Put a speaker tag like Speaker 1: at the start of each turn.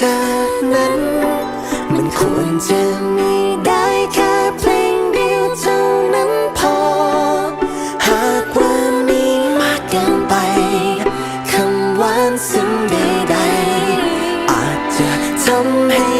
Speaker 1: ธอนั้น มันควรจะมีได้แค่เพลงเดียวเท่านั้นพอ หากว่ามีมากเกินไปคำหวานซึ้งใดๆอาจจะทำให้